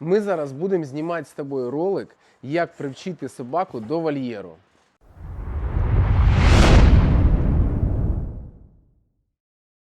Ми зараз будемо знімати з тобою ролик, як привчити собаку до вольєру.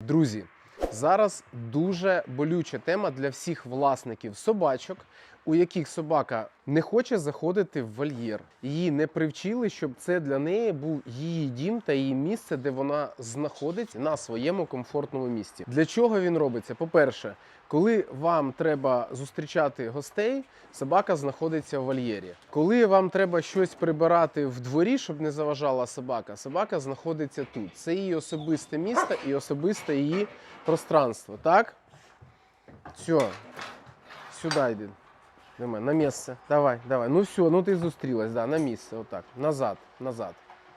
Друзі, зараз дуже болюча тема для всіх власників собачок, у яких собака не хоче заходити в вольєр. Її не привчили, щоб це для неї був її дім та її місце, де вона знаходиться на своєму комфортному місці. Для чого він робиться? По-перше, коли вам треба зустрічати гостей, собака знаходиться в вольєрі. Коли вам треба щось прибирати в дворі, щоб не заважала собака, собака знаходиться тут. Це її особисте місто і особисте її пространство. Так? Все. Сюди йди. До на місце. Давай, давай. Ну все, ну ти зустрілась, да, на місце. Отак. Назад, назад.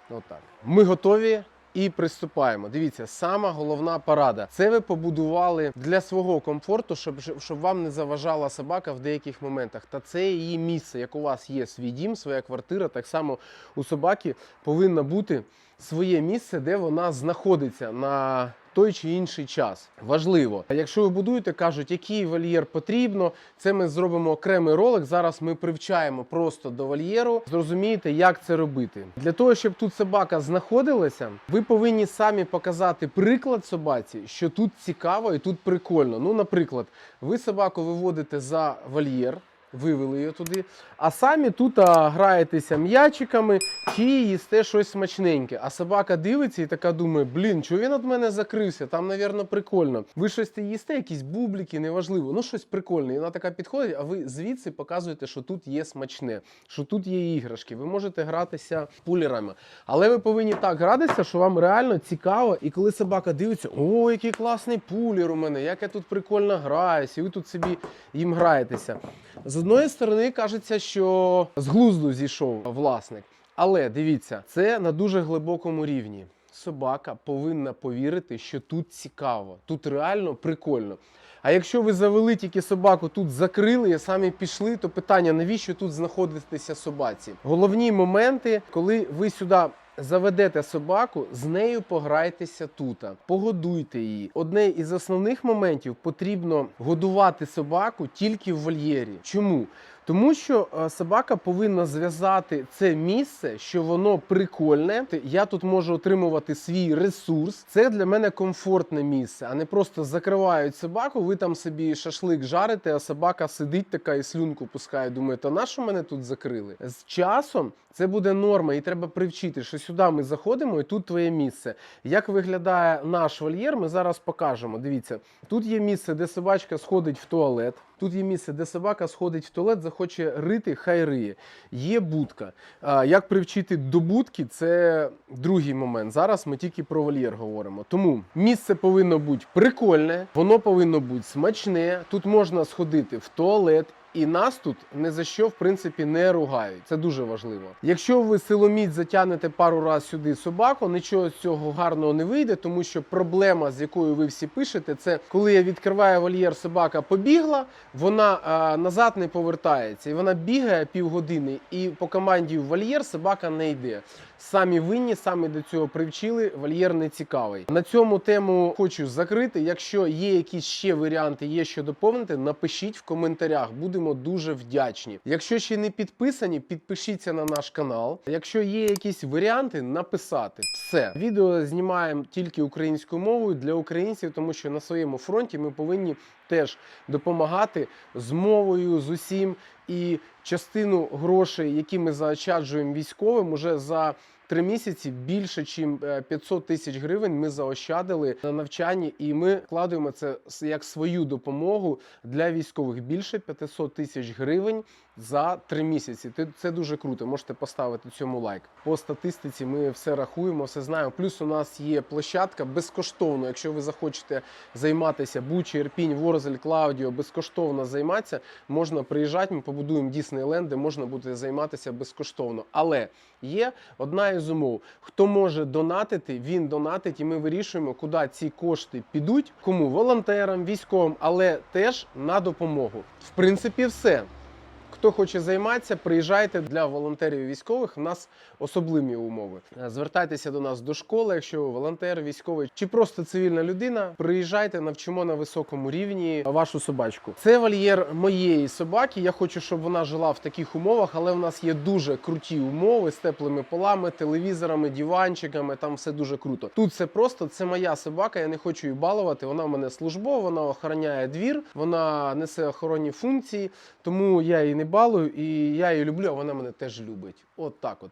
Отак. Ми готові і приступаємо. Дивіться, сама головна порада. Це ви побудували для свого комфорту, щоб, щоб вам не заважала собака в деяких моментах. Та це її місце. Як у вас є свій дім, своя квартира, так само у собаки повинно бути своє місце, де вона знаходиться на той чи інший час. Важливо. Якщо ви будуєте, кажуть, який вольєр потрібно, це ми зробимо окремий ролик. Зараз ми привчаємо просто до вольєру. Зрозумієте, як це робити. Для того, щоб тут собака знаходилася, ви повинні самі показати приклад собаці, що тут цікаво і тут прикольно. Ну, наприклад, ви собаку виводите за вольєр. Вивели її туди, а самі тут а, граєтеся м'ячиками чи їсте щось смачненьке. А собака дивиться і така думає: блін, чого він від мене закрився? Там, навірно, прикольно. Ви щось їсте, якісь бубліки, неважливо. Ну, щось прикольне. І вона така підходить, а ви звідси показуєте, що тут є смачне, що тут є іграшки. Ви можете гратися пулерами. Але ви повинні так гратися, що вам реально цікаво. І коли собака дивиться, о, який класний пулер у мене, як я тут прикольно граюся, і ви тут собі їм граєтеся. Одної сторони, кажеться, що з глузду зійшов власник. Але дивіться, це на дуже глибокому рівні. Собака повинна повірити, що тут цікаво, тут реально прикольно. А якщо ви завели тільки собаку, тут закрили і самі пішли, то питання, навіщо тут знаходитися собаці? Головні моменти, коли ви сюди заведете собаку, з нею пограйтеся тут, погодуйте її. Одне із основних моментів потрібно годувати собаку тільки в вольєрі. Чому? Тому що е, собака повинна зв'язати це місце, що воно прикольне. Я тут можу отримувати свій ресурс. Це для мене комфортне місце, а не просто закривають собаку. Ви там собі шашлик жарите, а собака сидить така і слюнку пускає. Думає, та на що мене тут закрили? З часом це буде норма, і треба привчити, що сюди ми заходимо, і тут твоє місце. Як виглядає наш вольєр, ми зараз покажемо. Дивіться, тут є місце, де собачка сходить в туалет. Тут є місце, де собака сходить в туалет, захоче рити, хай риє. Є будка. Як привчити до будки, це другий момент. Зараз ми тільки про вольєр говоримо. Тому місце повинно бути прикольне, воно повинно бути смачне. Тут можна сходити в туалет. І нас тут не за що в принципі не ругають. Це дуже важливо. Якщо ви силоміць затягнете пару разів сюди собаку, нічого з цього гарного не вийде, тому що проблема, з якою ви всі пишете, це коли я відкриваю вольєр, собака побігла, вона а, назад не повертається, і вона бігає півгодини, і по команді в вольєр собака не йде. Самі винні, самі до цього привчили. Вольєр не цікавий. На цьому тему хочу закрити. Якщо є якісь ще варіанти, є що доповнити, напишіть в коментарях. Будемо дуже вдячні. Якщо ще не підписані, підпишіться на наш канал. Якщо є якісь варіанти, написати все. Відео знімаємо тільки українською мовою для українців, тому що на своєму фронті ми повинні теж допомагати з мовою, з усім. І частину грошей, які ми заощаджуємо військовим, уже за три місяці більше, ніж 500 тисяч гривень ми заощадили на навчанні, і ми вкладаємо це як свою допомогу для військових. Більше 500 тисяч гривень за три місяці. Це дуже круто. Можете поставити цьому лайк. По статистиці ми все рахуємо, все знаємо. Плюс у нас є площадка безкоштовно. Якщо ви захочете займатися Бучі, Ірпінь, Ворзель, Клаудіо, безкоштовно займатися, можна приїжджати. Ми побудуємо Діснейленд, де можна буде займатися безкоштовно. Але є одна із умов: хто може донатити, він донатить, і ми вирішуємо, куди ці кошти підуть, кому волонтерам, військовим, але теж на допомогу. В принципі, все. Хто хоче займатися, приїжджайте для волонтерів військових. У нас особливі умови. Звертайтеся до нас до школи, якщо ви волонтер, військовий чи просто цивільна людина. Приїжджайте, навчимо на високому рівні вашу собачку. Це вольєр моєї собаки. Я хочу, щоб вона жила в таких умовах, але в нас є дуже круті умови з теплими полами, телевізорами, диванчиками. Там все дуже круто. Тут все просто це моя собака. Я не хочу її балувати. Вона в мене службова, вона охороняє двір, вона несе охоронні функції. Тому я її не балую і я її люблю. А вона мене теж любить. От так от.